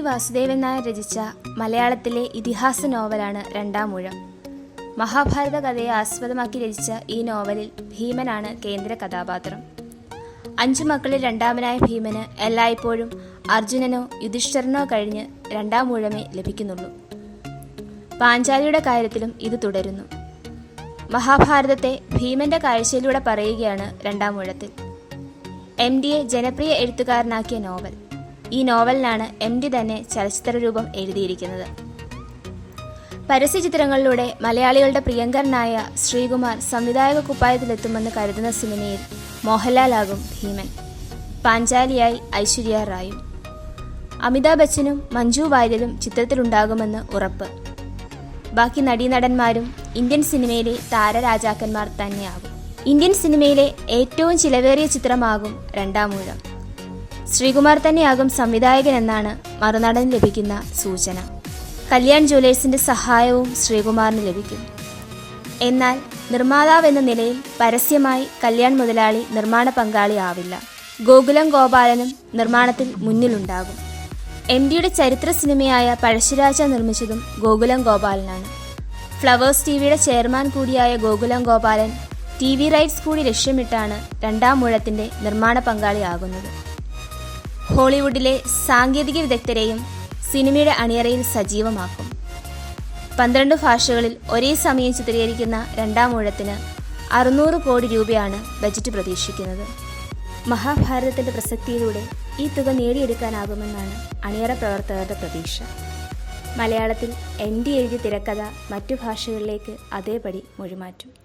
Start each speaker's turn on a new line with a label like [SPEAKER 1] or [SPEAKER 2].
[SPEAKER 1] വാസുദേവൻ നായർ രചിച്ച മലയാളത്തിലെ ഇതിഹാസ നോവലാണ് രണ്ടാം ഊഴം. മഹാഭാരത കഥയെ ആസ്പദമാക്കി രചിച്ച ഈ നോവലിൽ ഭീമനാണ് കേന്ദ്ര കഥാപാത്രം. അഞ്ചു മക്കളിൽ രണ്ടാമനായ ഭീമന് എല്ലായ്പ്പോഴും അർജുനനോ യുധിഷ്ഠിരനോ കഴിഞ്ഞ് രണ്ടാം ഊഴമേ ലഭിക്കുന്നുള്ളൂ. പാഞ്ചാലിയുടെ കാര്യത്തിലും ഇത് തുടരുന്നു. മഹാഭാരതത്തെ ഭീമന്റെ കാഴ്ചയിലൂടെ പറയുകയാണ് രണ്ടാം ഊഴത്തിൽ. എം ഡിയെ ജനപ്രിയ എഴുത്തുകാരനാക്കിയ നോവൽ. ഈ നോവലിനാണ് എം ഡി തന്നെ ചലച്ചിത്ര രൂപം എഴുതിയിരിക്കുന്നത് പരസ്യചിത്രങ്ങളിലൂടെ മലയാളികളുടെ പ്രിയങ്കരനായ ശ്രീകുമാർ സംവിധായക കുപ്പായത്തിലെത്തുമെന്ന് കരുതുന്ന സിനിമയിൽ മോഹൻലാലാകും ഭീമൻ. പാഞ്ചാലിയായി ഐശ്വര്യ റായും. അമിതാഭ് ബച്ചനും മഞ്ജു വാര്യരും ചിത്രത്തിലുണ്ടാകുമെന്ന് ഉറപ്പ്. ബാക്കി നടീനടന്മാരും ഇന്ത്യൻ സിനിമയിലെ താരരാജാക്കന്മാർ തന്നെയാകും. ഇന്ത്യൻ സിനിമയിലെ ഏറ്റവും ചിലവേറിയ ചിത്രമാകും രണ്ടാമൂഴം ശ്രീകുമാർ തന്നെയാകും സംവിധായകൻ എന്നാണ് മറുനടന് ലഭിക്കുന്ന സൂചന. കല്യാൺ ജ്വല്ലേഴ്സിന്റെ സഹായവും ശ്രീകുമാറിന് ലഭിക്കും. എന്നാൽ നിർമ്മാതാവ് എന്ന നിലയിൽ പരസ്യമായി കല്യാൺ മുതലാളി നിർമ്മാണ പങ്കാളി ആവില്ല. ഗോകുലം ഗോപാലനും നിർമ്മാണത്തിൽ മുന്നിലുണ്ടാകും. എം ഡിയുടെ ചരിത്ര സിനിമയായ പഴശ്ശിരാജ നിർമ്മിച്ചതും ഗോകുലം ഗോപാലനാണ്. ഫ്ലവേഴ്സ് ടി വിയുടെ ചെയർമാൻ കൂടിയായ Gokulam Gopalan T V rights കൂടി ലക്ഷ്യമിട്ടാണ് രണ്ടാം മുഴത്തിന്റെ നിർമ്മാണ പങ്കാളിയാകുന്നത് ഹോളിവുഡിലെ സാങ്കേതിക വിദഗ്ധരെയും സിനിമയുടെ അണിയറയിൽ സജീവമാക്കും. പന്ത്രണ്ട് ഭാഷകളിൽ ഒരേ സമയം ചിത്രീകരിക്കുന്ന രണ്ടാം ഊഴത്തിന് അറുന്നൂറ് കോടി രൂപയാണ് ബജറ്റ് പ്രതീക്ഷിക്കുന്നത്. മഹാഭാരതത്തിന്റെ പ്രസക്തിയിലൂടെ ഈ തുക നേടിയെടുക്കാനാകുമെന്നാണ് അണിയറ പ്രവർത്തകരുടെ പ്രതീക്ഷ. മലയാളത്തിൽ എൻ ഡി തിരക്കഥ മറ്റു ഭാഷകളിലേക്ക് അതേപടി മൊഴിമാറ്റും.